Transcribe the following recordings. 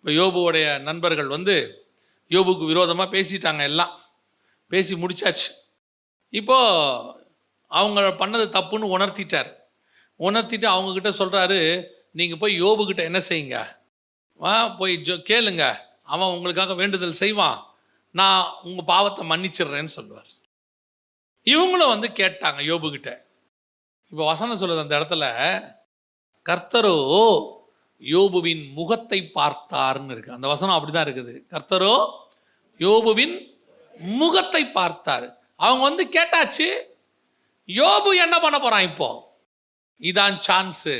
இப்போ யோபுவோடைய நண்பர்கள் வந்து யோபுக்கு விரோதமாக பேசிட்டாங்க எல்லாம். பேசி முடிச்சாச்சு. இப்போது அவங்க பண்ணது தப்புன்னு உணர்த்திட்டார். உணர்த்திட்டு அவங்கக்கிட்ட சொல்கிறாரு நீங்கள் போய் யோபுக்கிட்ட என்ன செய்யுங்க? வா போய் ஜோ கேளுங்க. அவன் உங்களுக்காக வேண்டுதல் செய்வான். நான் உங்கள் பாவத்தை மன்னிச்சிடுறேன்னு சொல்லுவார். இவங்களும் வந்து கேட்டாங்க யோபுக்கிட்ட இப்போ வசனம் சொல்லுது அந்த இடத்துல கர்த்தரோ யோபுவின் முகத்தை பார்த்தார்னு இருக்கு. அந்த வசனம் அப்படிதான் இருக்குது. கர்த்தரோ யோபுவின் முகத்தை பார்த்தார். அவங்க வந்து கேட்டாச்சு யோபு என்ன பண்ண போறான் இப்போ? இதான் சான்ஸு.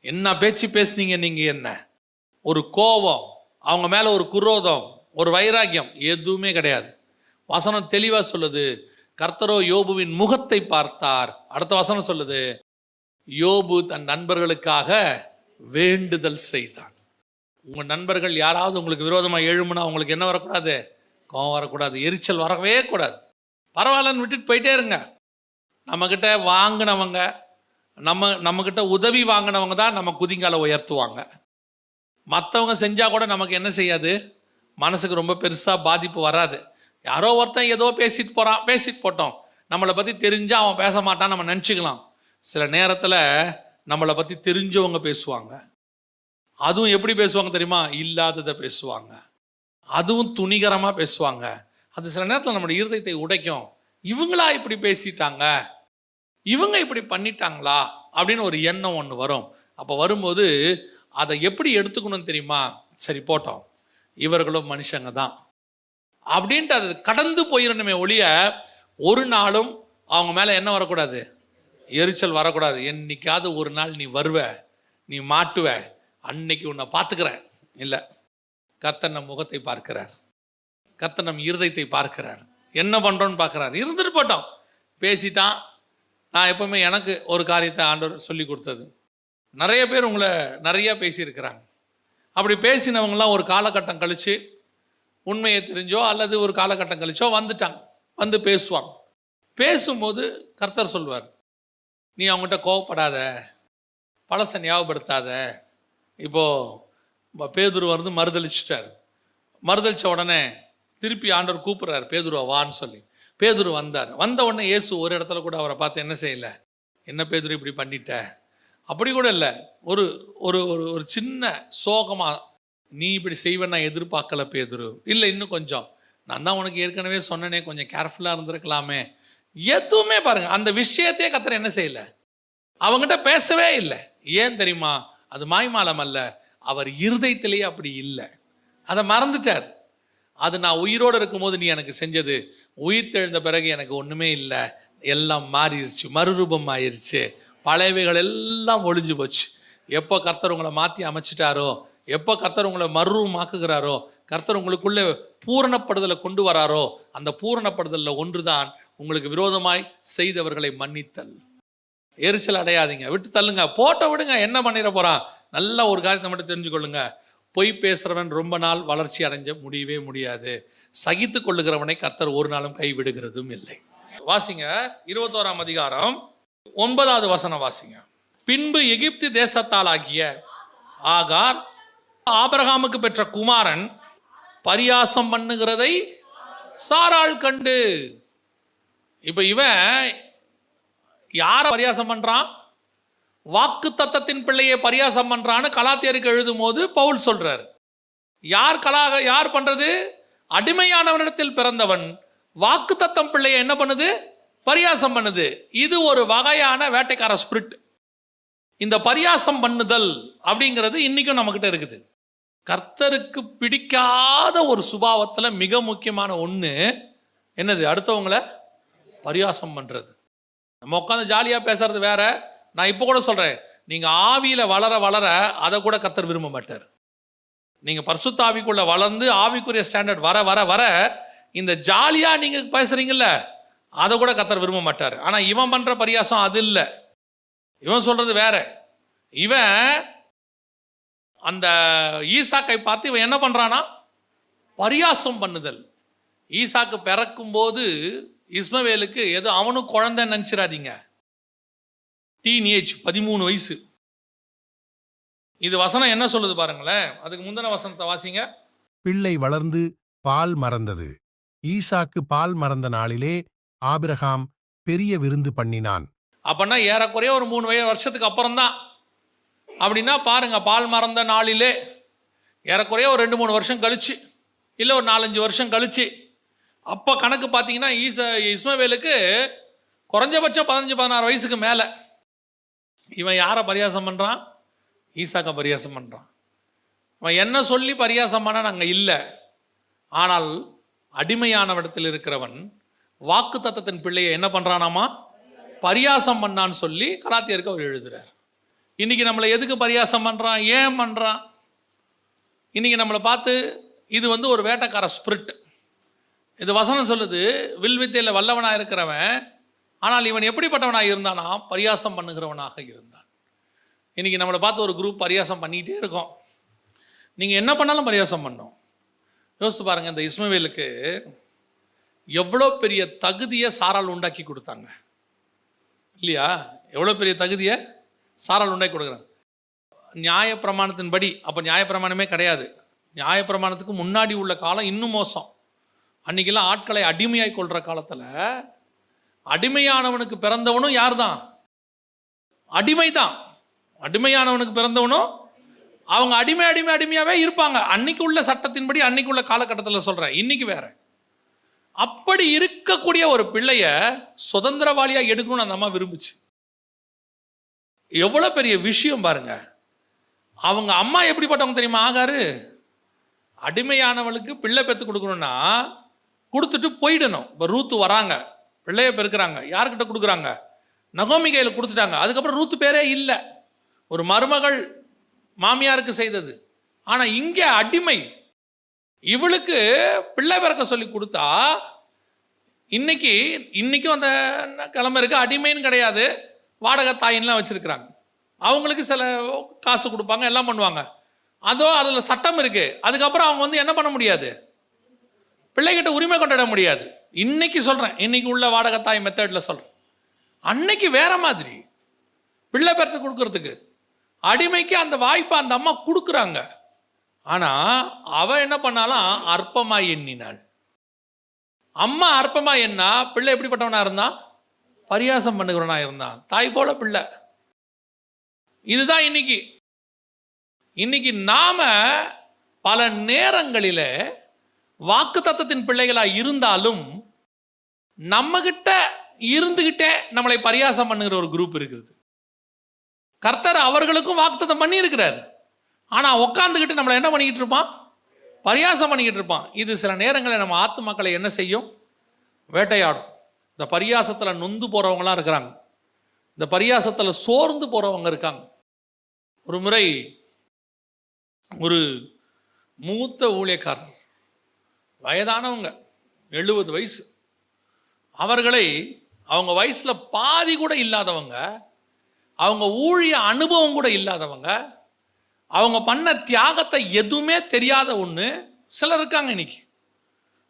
என்ன பேச்சு பேசுனீங்க நீங்க என்ன? ஒரு கோபம் அவங்க மேல ஒரு குரோதம் ஒரு வைராக்கியம் எதுவுமே கிடையாது. வசனம் தெளிவா சொல்லுது கர்த்தரோ யோபுவின் முகத்தை பார்த்தார். அடுத்த வசனம் சொல்லுது யோபு தன் நண்பர்களுக்காக வேண்டுதல் செய்தான். உங்கள் நண்பர்கள் யாராவது உங்களுக்கு விரோதமாக எழுமுனா உங்களுக்கு என்ன வரக்கூடாது? கோவம் வரக்கூடாது. எரிச்சல் வரவே கூடாது. பரவாயில்லன்னு விட்டுட்டு போயிட்டே இருங்க. நம்மக்கிட்ட வாங்கினவங்க நம்ம நம்மக்கிட்ட உதவி வாங்கினவங்க தான் நம்ம குதிங்கால உயர்த்துவாங்க. மற்றவங்க செஞ்சால் கூட நமக்கு என்ன செய்யாது? மனசுக்கு ரொம்ப பெருசாக பாதிப்பு வராது. யாரோ ஒருத்தன் ஏதோ பேசிட்டு போகிறான் பேசிட்டு போட்டோம். நம்மளை பற்றி தெரிஞ்சால் அவன் பேச மாட்டான் நம்ம நினச்சிக்கலாம். சில நேரத்தில் நம்மளை பற்றி தெரிஞ்சவங்க பேசுவாங்க. அதுவும் எப்படி பேசுவாங்க தெரியுமா? இல்லாததை பேசுவாங்க. அதுவும் துணிகரமாக பேசுவாங்க. அது சில நேரத்தில் நம்மளுடைய இருதயத்தை உடைக்கும். இவங்களா இப்படி பேசிட்டாங்க? இவங்க இப்படி பண்ணிட்டாங்களா? அப்படின்னு ஒரு எண்ணம் ஒன்று வரும். அப்போ வரும்போது அதை எப்படி எடுத்துக்கணும் தெரியுமா? சரி போட்டோம். இவர்களும் மனுஷங்க தான். அப்படின்ட்டு அது கடந்து போயிடணுமே ஒழிய ஒரு நாளும் அவங்க மேலே என்ன வரக்கூடாது. எரிச்சல் வரக்கூடாது. என்னைக்காவது ஒரு நாள் நீ வருவ நீ மாட்டுவ அன்னைக்கு உன்னை பார்த்துக்கிறேன். இல்லை. கர்த்தர் நம் முகத்தை பார்க்கிறார். கர்த்தர் நம் இருதயத்தை பார்க்கிறார். என்ன பண்ணுறோன்னு பார்க்குறாரு. இருந்துட்டு போட்டோம். பேசிட்டான். நான் எப்பவுமே எனக்கு ஒரு காரியத்தை ஆண்டவர் சொல்லி கொடுத்தது. நிறைய பேர் உங்களை நிறையா பேசியிருக்கிறாங்க. அப்படி பேசினவங்களாம் ஒரு காலகட்டம் கழித்து உண்மையை தெரிஞ்சோ அல்லது ஒரு காலகட்டம் கழிச்சோ வந்துட்டாங்க. வந்து பேசுவாங்க. பேசும்போது கர்த்தர் சொல்வார் நீ அவங்ககிட்ட கோவப்படாத. பழசை ஞாபகப்படுத்தாத. இப்போது பேதுரு வந்து மறுதளிச்சிட்டார் மறுதளித்த உடனே திருப்பி ஆண்டவர் கூப்பிட்றாரு பேதுருவா வான்னு சொல்லி. பேதுரு வந்தார். வந்த உடனே இயேசு ஒரு இடத்துல கூட அவரை பார்த்து என்ன செய்யல? என்ன பேதுரு இப்படி பண்ணிட்ட? அப்படி கூட இல்லை. ஒரு ஒரு ஒரு ஒரு சின்ன சோகமாக நீ இப்படி செய்வேன் நான் எதிர்பார்க்கல பேதுரு. இல்லை இன்னும் கொஞ்சம். நான் தான் உனக்கு ஏற்கனவே சொன்னனே கொஞ்சம் கேர்ஃபுல்லாக இருந்திருக்கலாமே. எதுவுமே பாருங்க. அந்த விஷயத்தையே கத்தர் என்ன செய்யல? அவங்ககிட்ட பேசவே இல்லை. ஏன் தெரியுமா? அது மாய்மாலம் அல்ல. அவர் இருதயத்திலேயே அப்படி இல்லை. அதை மறந்துட்டார். அது நான் உயிரோடு இருக்கும்போது நீ எனக்கு செஞ்சது. உயிர் தெழுந்த பிறகு எனக்கு ஒன்றுமே இல்லை. எல்லாம் மாறிடுச்சு மறுரூபம் ஆயிடுச்சு பழையவைகள் எல்லாம் ஒளிஞ்சு போச்சு. எப்போ கர்த்தர் உங்களை மாற்றி அமைச்சிட்டாரோ எப்போ கர்த்தர் உங்களை மறுரூபமாக்குகிறாரோ கர்த்தர் உங்களுக்குள்ளே பூரணப்படுதலை கொண்டு வராரோ அந்த பூரணப்படுதலில் ஒன்று தான் உங்களுக்கு விரோதமாய் செய்தவர்களை மன்னித்தல். எரிச்சல் அடையாதீங்க. விட்டு தள்ளுங்க. போட்ட விடுங்க. என்ன பண்ணிட போறான்? நல்ல ஒரு காரியத்தை மட்டும் தெரிஞ்சுக்கொள்ளுங்க. பொய் பேசுறவன் ரொம்ப நாள் வளர்ச்சி அடைஞ்ச முடியவே முடியாது. சகித்து கொள்ளுகிறவனை கர்த்தர் ஒரு நாளும் கைவிடுகிறதும் இல்லை. வாசிங்க. இருபத்தோராம் அதிகாரம். ஒன்பதாவது வசனம் வாசிங்க. பின்பு எகிப்து தேசத்தாலாகிய ஆகார் ஆபரகாமுக்கு பெற்ற குமாரன் பரியாசம் பண்ணுகிறதை சாராள் கண்டு. இப்போ இவன் யாரை பரியாசம் பண்ணுறான் வாக்கு தத்தத்தின் பிள்ளையை பரியாசம் பண்ணுறான்னு கலாத்தியருக்கு எழுதும் போது பவுல் சொல்கிறார் யார் கலாக யார் பண்ணுறது அடிமையானவனிடத்தில் பிறந்தவன் வாக்கு தத்தம் பிள்ளையை என்ன பண்ணுது? பரியாசம் பண்ணுது. இது ஒரு வகையான வேட்டைக்கார ஸ்பிரிட் இந்த பரியாசம் பண்ணுதல் அப்படிங்கிறது இன்னைக்கும் நம்மக்கிட்ட இருக்குது. கர்த்தருக்கு பிடிக்காத ஒரு சுபாவத்தில் மிக முக்கியமான ஒன்று என்னது? அடுத்தவங்களை பரியாசம் பண்ணுறது நம்ம உட்காந்து ஜாலியாக பேசுறது வேற. நான் இப்போ கூட சொல்கிறேன் நீங்கள் ஆவியில் வளர வளர அதை கூட கத்தர் விரும்ப மாட்டார். நீங்கள் பரிசுத்த ஆவிக்குள்ளே வளர்ந்து ஆவிக்குரிய ஸ்டாண்டர்ட் வர வர வர இந்த ஜாலியாக நீங்கள் பேசுகிறீங்கள அதை கூட கத்தர் விரும்ப மாட்டார். ஆனால் இவன் பண்ணுற பரியாசம் அது இல்லை. இவன் சொல்கிறது வேற. இவன் அந்த ஈசாக்கை பார்த்து இவன் என்ன பண்ணுறானா பரியாசம் பண்ணுதல். ஈசாக்கு பிறக்கும்போது இஸ்மவேலுக்கு ஏதோ அவனும் குழந்தை நினச்சிடாதீங்க டீன் ஏஜ் பதிமூணு வயசு. இது வசனம் என்ன சொல்லுது பாருங்களேன். அதுக்கு முந்தின வசனத்தை வாசிங்க. பிள்ளை வளர்ந்து பால் மறந்தது. ஈசாக்கு பால் மறந்த நாளிலே ஆபிரகாம் பெரிய விருந்து பண்ணினான். அப்பன்னா ஏறக்குறைய ஒரு மூணு வய வருஷத்துக்கு அப்புறம் தான் அப்படின்னா பாருங்க பால் மறந்த நாளிலே ஏறக்குறைய ஒரு ரெண்டு மூணு வருஷம் கழிச்சு இல்லை ஒரு நாலஞ்சு வருஷம் கழிச்சு அப்போ கணக்கு பார்த்தீங்கன்னா ஈச இஸ்மவேலுக்கு குறைஞ்சபட்சம் பதினஞ்சு பதினாறு வயசுக்கு மேலே. இவன் யாரை பரியாசம் பண்ணுறான் ஈசாக்கை பரியாசம் பண்ணுறான் அவன் என்ன சொல்லி பரியாசம் பண்ண நாங்கள் இல்லை. ஆனால் அடிமையானவிடத்தில் இருக்கிறவன் வாக்கு தத்தத்தின் பிள்ளையை என்ன பண்ணுறானாமா பரியாசம் பண்ணான்னு சொல்லி கலாத்தியருக்கு அவர் எழுதுகிறார் இன்றைக்கி நம்மளை எதுக்கு பரியாசம் பண்ணுறான் ஏன் பண்ணுறான் இன்றைக்கி நம்மளை பார்த்து இது வந்து ஒரு வேட்டக்கார ஸ்பிரிட் இது வசனம் சொல்லுது வில்வித்தையில் வல்லவனாக இருக்கிறவன் ஆனால் இவன் எப்படிப்பட்டவனாக இருந்தானா? பரியாசம் பண்ணுகிறவனாக இருந்தான். இன்றைக்கி நம்மளை பார்த்து ஒரு குரூப் பரியாசம் பண்ணிகிட்டே இருக்கோம். நீங்கள் என்ன பண்ணாலும் பரியாசம் பண்ணோம். யோசிச்சு பாருங்கள் இந்த இஸ்மவேலுக்கு எவ்வளோ பெரிய தகுதியை சாரால் உண்டாக்கி கொடுத்தாங்க. இல்லையா? எவ்வளோ பெரிய தகுதியை சாரால் உண்டாக்கி கொடுக்குறாங்க. நியாயப்பிரமாணத்தின்படி அப்போ நியாயப்பிரமாணமே கிடையாது. நியாயப்பிரமாணத்துக்கு முன்னாடி உள்ள காலம் இன்னும் மோசம். அன்றைக்கெல்லாம் ஆட்களை அடிமையாய் கொள்கிற காலத்தில் அடிமையானவனுக்கு பிறந்தவனும் யார் தான் அடிமை தான் அடிமையானவனுக்கு பிறந்தவனும் அவங்க அடிமை அடிமை அடிமையாகவே இருப்பாங்க. அன்னைக்கு உள்ள சட்டத்தின்படி அன்னைக்கு உள்ள காலகட்டத்தில் சொல்கிறேன் இன்னைக்கு வேற. அப்படி இருக்கக்கூடிய ஒரு பிள்ளைய சுதந்திரவாளியா எடுக்கணும்னு அந்த அம்மா விரும்புச்சு. எவ்வளோ பெரிய விஷயம் பாருங்க. அவங்க அம்மா எப்படிப்பட்டவங்க தெரியுமா? ஆகாரு. அடிமையானவளுக்கு பிள்ளை பெற்று கொடுக்கணும்னா கொடுத்துட்டு போயிடணும். இப்போ ரூத்து வராங்க. பிள்ளைய பெருக்கிறாங்க. யார்கிட்ட கொடுக்குறாங்க? நகோமி கையில் கொடுத்துட்டாங்க. அதுக்கப்புறம் ரூத்து பேரே இல்லை. ஒரு மருமகள் மாமியாருக்கு செய்தது. ஆனால் இங்கே அடிமை. இவளுக்கு பிள்ளை பிறக்க சொல்லி கொடுத்தா இன்னைக்கு இன்னைக்கும் அந்த கிழமை இருக்கு. அடிமைன்னு கிடையாது. வாடகை தாயின்லாம் வச்சுருக்குறாங்க. அவங்களுக்கு சில காசு கொடுப்பாங்க எல்லாம் பண்ணுவாங்க. அதோ அதில் சட்டம் இருக்குது அதுக்கப்புறம் அவங்க வந்து என்ன பண்ண முடியாது? பிள்ளைகிட்ட உரிமை கொண்டாட முடியாது. இன்னைக்கு சொல்கிறேன் இன்னைக்கு உள்ள வாடகை தாய் மெத்தடில் சொல்கிறேன் அன்னைக்கு வேற மாதிரி. பிள்ளை பெற்று கொடுக்கறதுக்கு. அடிமைக்கு அந்த வாய்ப்பை அந்த அம்மா கொடுக்குறாங்க. ஆனால் அவ என்ன பண்ணாலும் அற்பமாக எண்ணினாள். அம்மா அற்பமாக எண்ணா பிள்ளை எப்படிப்பட்டவனா இருந்தான் பரியாசம் பண்ணுகிறவனா இருந்தான் தாய் போல பிள்ளை. இதுதான் இன்னைக்கு. இன்னைக்கு நாம பல நேரங்களில் வாக்கு தத்தத்தின் பிள்ளைகளாக இருந்தாலும் நம்மகிட்ட இருந்துகிட்டே நம்மளை பரியாசம் பண்ணுகிற ஒரு குரூப் இருக்குது கர்த்தர் அவர்களுக்கும் வாக்குத்தத்தம் பண்ணி இருக்கிறார் ஆனால் உட்காந்துக்கிட்டு நம்மளை என்ன பண்ணிக்கிட்டு இருப்பான்? பரியாசம் பண்ணிக்கிட்டு இருப்பான். இது சில நேரங்களில் நம்ம ஆத்து மக்களை என்ன செய்யும்? வேட்டையாடும். இந்த பரியாசத்தில் நொந்து போகிறவங்களாம் இருக்கிறாங்க. இந்த பரியாசத்தில் சோர்ந்து போகிறவங்க இருக்காங்க. ஒரு முறை ஒரு மூத்த ஊழியக்காரர் வயதானவங்க எழுபது வயசு. அவர்களை அவங்க வயசில் பாதி கூட இல்லாதவங்க அவங்க ஊழிய அனுபவம் கூட இல்லாதவங்க அவங்க பண்ண தியாகத்தை எதுவுமே தெரியாத ஒன்று சிலர் இருக்காங்க இன்னைக்கு.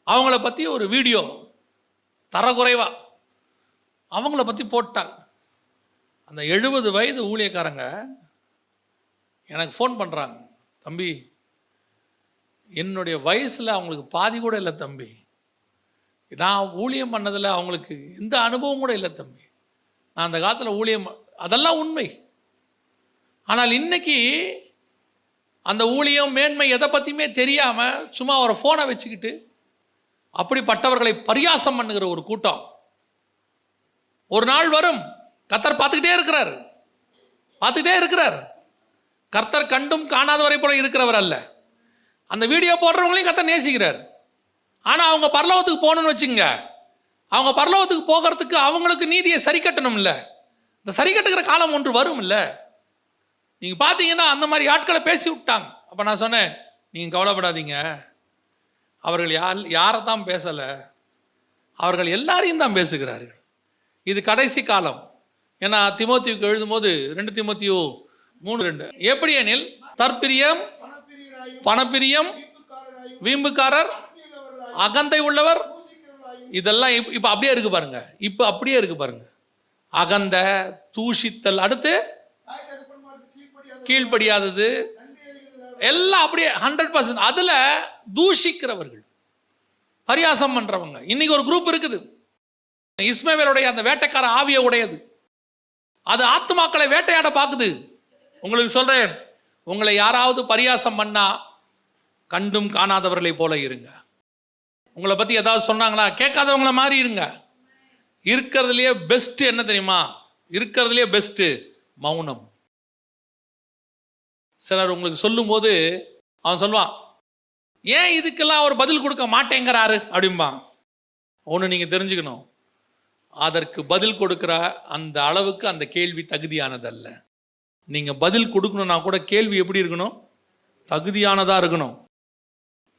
அவங்கள பற்றி ஒரு வீடியோ தரக்குறைவாக அவங்கள பற்றி போட்டாங்க. அந்த எழுபது வயது ஊழியக்காரங்க எனக்கு ஃபோன் பண்ணுறாங்க தம்பி என்னுடைய வயசில் அவங்களுக்கு பாதி கூட இல்லை தம்பி. நான் ஊழியம் பண்ணதில் அவங்களுக்கு எந்த அனுபவம் கூட இல்லை தம்பி. நான் அந்த காலத்தில் ஊழியம் அதெல்லாம் உண்மை. ஆனால் இன்னைக்கு அந்த ஊழியம் மேன்மை எதை பற்றியுமே தெரியாமல் சும்மா ஒரு ஃபோனை வச்சுக்கிட்டு அப்படிப்பட்டவர்களை பரியாசம் பண்ணுகிற ஒரு கூட்டம். ஒரு நாள் வரும் கர்த்தர் பார்த்துக்கிட்டே இருக்கிறார். பார்த்துக்கிட்டே இருக்கிறார். கர்த்தர் கண்டும் காணாதவரை போல இருக்கிறவர் அல்ல. அந்த வீடியோ போடுறவங்களையும் கத்த நேசிக்கிறார். ஆனால் அவங்க பரலோகத்துக்கு போகணும்னு வச்சுங்க அவங்க பரலோகத்துக்கு போகிறதுக்கு அவங்களுக்கு நீதியை சரி கட்டணும்ல இந்த சரி கட்டுக்கிற காலம் ஒன்று வரும் இல்லை நீங்கள் பார்த்தீங்கன்னா அந்த மாதிரி ஆட்களை பேசி விட்டாங்க. அப்போ நான் சொன்னேன் நீங்கள் கவலைப்படாதீங்க. அவர்கள் யார் யாரை தான் பேசலை. அவர்கள் எல்லாரையும் தான் பேசுகிறார்கள். இது கடைசி காலம். ஏன்னா திமோத்தியுக்கு எழுதும்போது ரெண்டு திமோத்தியோ மூணு ரெண்டு. எப்படி எனில் தற்பிரியம் பணப்பிரியம் வீம்புக்காரர் அகந்தை உள்ளவர். இதெல்லாம் இப்ப- அப்படியே இருக்கு பாருங்க. இப்ப அப்படியே இருக்கு பாருங்க. அகந்த தூஷித்தல் அடுத்து கீழ்ப்படியாதது. எல்லாம் அப்படியே ஹண்ட்ரட் பர்சன்ட் அதில் தூஷிக்கிறவர்கள் பரியாசம் பண்றவங்க. இன்னைக்கு ஒரு குரூப் இருக்குது. இஸ்மேவேலுடைய அந்த வேட்டைக்கார ஆவிய உடையது. அது ஆத்துமாக்களை வேட்டையாட பார்க்குது உங்களுக்கு சொல்றேன். உங்களை யாராவது பரியாசம் பண்ணா கண்டும் காணாதவர்களை போல இருங்க. உங்களை பற்றி ஏதாவது சொன்னாங்களா? கேட்காதவங்கள மாதிரி இருங்க. இருக்கிறதுலையே பெஸ்ட்டு என்ன தெரியுமா? இருக்கிறதுலையே பெஸ்ட்டு மௌனம். சிலர் உங்களுக்கு சொல்லும்போது அவன் சொல்லுவான் ஏன் இதுக்கெல்லாம் அவர் பதில் கொடுக்க மாட்டேங்கிறாரு? அப்படிம்பான். ஒன்று நீங்கள் தெரிஞ்சுக்கணும். அதற்கு பதில் கொடுக்குற அந்த அளவுக்கு அந்த கேள்வி தகுதியானதல்ல. நீங்கள் பதில் கொடுக்கணும்னா கூட கேள்வி எப்படி இருக்கணும்? தகுதியானதாக இருக்கணும்.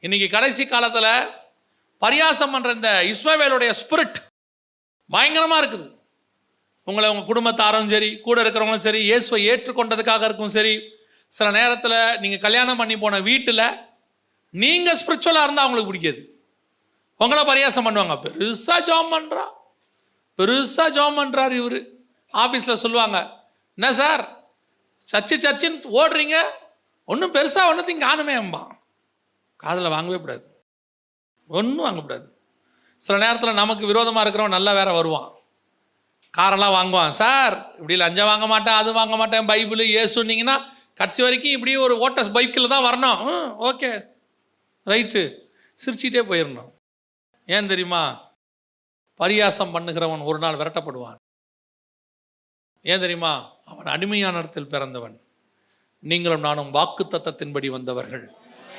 இன்னைக்கு கடைசி காலத்தில் பரியாசம் பண்ணுற இந்த இஸ்மவேலுடைய ஸ்பிரிட் பயங்கரமாக இருக்குது. உங்களை உங்கள் குடும்பத்தாரும் சரி கூட இருக்கிறவங்களும் சரி இயேசுவை ஏற்றுக்கொண்டதுக்காக இருக்கும் சரி சில நேரத்தில் நீங்கள் கல்யாணம் பண்ணி போன வீட்டில் நீங்கள் ஸ்பிரிச்சுவலாக இருந்தால் அவங்களுக்கு பிடிக்காது. உங்களை பரியாசம் பண்ணுவாங்க. பெருசாக ஜாம் பண்ணுறா பெருசாக ஜாம் பண்ணுறாரு இவர். ஆஃபீஸில் சொல்லுவாங்க என்ன சார்? சர்ச்சு சர்ச்சின்னு ஓடுறீங்க? ஒன்றும் பெருசாக ஒன்றுத்தையும் காணுமே அம்மா காதில் வாங்கவே கூடாது. ஒன்றும் வாங்கக்கூடாது சில நேரத்தில் நமக்கு விரோதமாக இருக்கிறவன் நல்லா வேற வருவான். காரெல்லாம் வாங்குவான். சார் இப்படி லஞ்சம் வாங்க மாட்டேன் அது வாங்க மாட்டேன் பைபிள் ஏசுன்னீங்கன்னா கடைசி வரைக்கும் இப்படி ஒரு ஓட்டஸ் பைக்கில் தான் வரணும். ஓகே. ரைட்டு. சிரிச்சிட்டே போயிடணும் ஏன் தெரியுமா? பரியாசம் பண்ணுகிறவன் ஒரு நாள் விரட்டப்படுவான். ஏன் தெரியுமா? அவன் அடிமையான இடத்தில் பிறந்தவன். நீங்களும் நானும் வாக்கு தத்தத்தின்படி வந்தவர்கள்.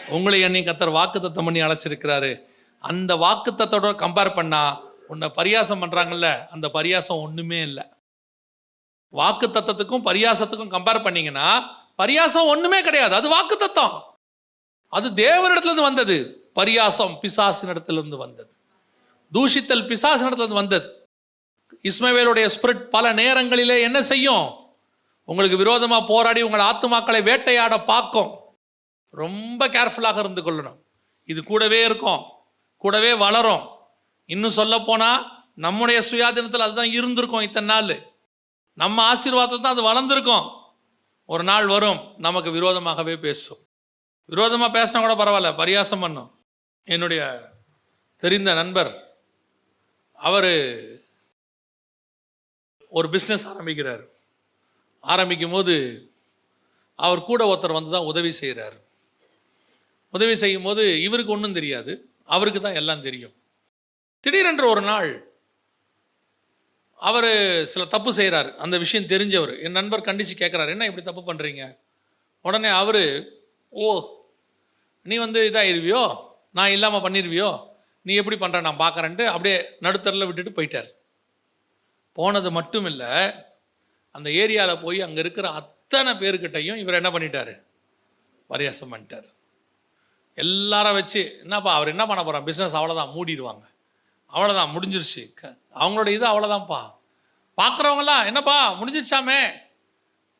உங்களை என்னை கத்தர் வாக்கு தத்தம் பண்ணி அழைச்சிருக்கிறாரு. அந்த வாக்கு தத்தோட கம்பேர் பண்ணா உன்னை பரியாசம் பண்றாங்கல்ல அந்த பரியாசம் ஒண்ணுமே இல்லை. வாக்கு தத்தத்துக்கும் பரியாசத்துக்கும் கம்பேர் பண்ணீங்கன்னா பரியாசம் ஒண்ணுமே கிடையாது. அது வாக்கு தத்தம் அது தேவரிடத்துலேருந்து வந்தது. பரியாசம் பிசாசின் இடத்துலேருந்து வந்தது. தூஷித்தல் பிசாசின் இடத்துலேருந்து வந்தது. இஸ்மவேலுடைய ஸ்பிரிட் பல நேரங்களிலே என்ன செய்யும்? உங்களுக்கு விரோதமாக போராடி உங்கள் ஆத்துமாக்களை வேட்டையாட பார்க்கும். ரொம்ப கேர்ஃபுல்லாக இருந்து கொள்ளணும். இது கூடவே இருக்கும். கூடவே வளரும். இன்னும் சொல்ல நம்முடைய சுயாதீனத்தில் அதுதான் இருந்திருக்கும் இத்தனை நாள். நம்ம ஆசீர்வாதத்தை தான் அது வளர்ந்துருக்கும். ஒரு நாள் வரும் நமக்கு விரோதமாகவே பேசும். விரோதமாக பேசினா கூட பரவாயில்ல பரியாசம் பண்ணும். என்னுடைய தெரிந்த நண்பர் அவர் ஒரு பிஸ்னஸ் ஆரம்பிக்கிறார். ஆரம்பிக்கும் போது அவர் கூட ஒருத்தர் வந்து தான் உதவி செய்கிறார் உதவி செய்யும் போது இவருக்கு ஒன்றும் தெரியாது. அவருக்கு தான் எல்லாம் தெரியும். திடீரென்று ஒரு நாள் அவர் சில தப்பு செய்கிறார் அந்த விஷயம் தெரிஞ்சவர் என் நண்பர் கண்டிச்சு கேட்குறாரு என்ன இப்படி தப்பு பண்ணுறீங்க உடனே அவர் ஓ நீ வந்து இதாகிருவியோ நான் இல்லாமல் பண்ணிடுவியோ நீ எப்படி பண்ணுற நான் பார்க்குறேன்ட்டு அப்படியே நடுத்தரில் விட்டுட்டு போயிட்டார். போனது மட்டும் இல்லை அந்த ஏரியாவில் போய் அங்கே இருக்கிற அத்தனை பேர்கிட்டையும் இவர் என்ன பண்ணிட்டார்? பரியாசம் பண்ணிட்டார். எல்லாரும் வச்சு என்னப்பா அவர் என்ன பண்ண போகிறான் பிஸ்னஸ் அவ்வளோதான் மூடிடுவாங்க. அவ்வளோதான் முடிஞ்சிருச்சு. க- அவங்களோட இது அவ்வளோதான்ப்பா பார்க்குறவங்களாம் என்னப்பா முடிஞ்சிருச்சாமே?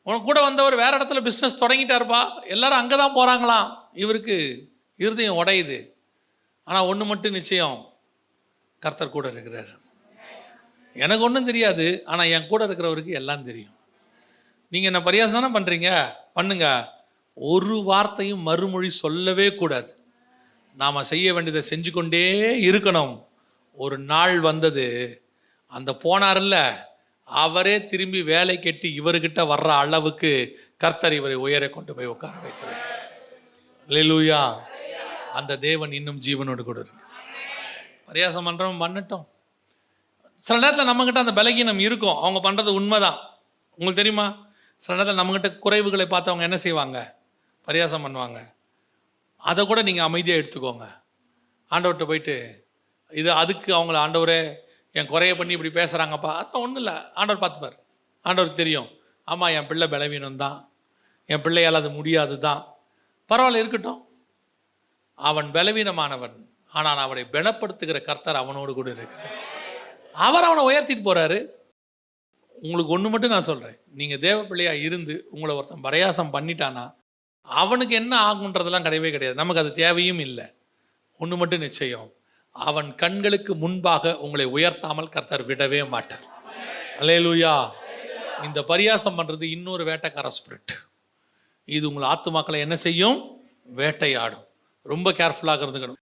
உனக்கு கூட வந்தவர் வேறு இடத்துல பிஸ்னஸ் தொடங்கிட்டாருப்பா. எல்லாரும் அங்கே தான் போகிறாங்களாம் இவருக்கு இருதயம் உடையுது. ஆனால் ஒன்று மட்டும் நிச்சயம் கர்த்தர் கூட இருக்கிறார். எனக்கு ஒன்றும் தெரியாது ஆனால் என் கூட இருக்கிறவருக்கு எல்லாம் தெரியும். நீங்கள் என்ன பரியாசம் தானே பண்ணுறீங்க பண்ணுங்கள் ஒரு வார்த்தையும் மறுமொழி சொல்லவே கூடாது. நாம் செய்ய வேண்டியதை செஞ்சு கொண்டே இருக்கணும். ஒரு நாள் வந்தது. அந்த போனார்ல அவரே திரும்பி வேலை கெட்டி இவர்கிட்ட வர்ற அளவுக்கு கர்த்தர் இவரை உயர கொண்டு போய் உட்கார வைக்கிறார் லூயா அந்த தேவன் இன்னும் ஜீவனோடு கூட இருக்கு. பரியாசம் பண்ணுறவன் பண்ணட்டும். சில நேரத்தில் நம்மக்கிட்ட அந்த பலகீனம் இருக்கும். அவங்க பண்ணுறது உண்மைதான். உங்களுக்கு தெரியுமா? சில நேரத்தில் நம்மக்கிட்ட குறைவுகளை பார்த்து அவங்க என்ன செய்வாங்க? பரியாசம் பண்ணுவாங்க. அதை கூட நீங்கள் அமைதியாக எடுத்துக்கோங்க. ஆண்டவர்கிட்ட போயிட்டு இது அதுக்கு அவங்கள ஆண்டவரே என் குறைய பண்ணி இப்படி பேசுகிறாங்கப்பா அதான் ஒன்றும் இல்லை. ஆண்டவர் பார்த்துப்பார். ஆண்டவருக்கு தெரியும். ஆமாம் என் பிள்ளை பலவீனம் தான். என் பிள்ளையால் அது முடியாது தான். பரவாயில்ல இருக்கட்டும். அவன் பலவீனமானவன். ஆனால் அவனை பலப்படுத்துகிற கர்த்தர் அவனோடு கூட இருக்கிறார். அவர் அவனை உயர்த்திட்டு போகிறாரு உங்களுக்கு ஒன்று மட்டும் நான் சொல்கிறேன் நீங்கள் தேவ பிள்ளையாக இருந்து உங்களை ஒருத்தன் பரையாசம் பண்ணிட்டானா அவனுக்கு என்ன ஆகுன்றதெல்லாம் கிடையவே கிடையாது. நமக்கு அது தேவையும் இல்லை. ஒன்று மட்டும் நிச்சயம். அவன் கண்களுக்கு முன்பாக உங்களை உயர்த்தாமல் கர்த்தர் விடவே மாட்டார். அல்லேலூயா. இந்த பரியாசம் பண்ணுறது இன்னொரு வேட்டைக்கார ஸ்பிரிட் இது உங்கள் ஆத்துமாக்களை என்ன செய்யும்? வேட்டையாடும். ரொம்ப கேர்ஃபுல்லாக இருந்துக்கணும்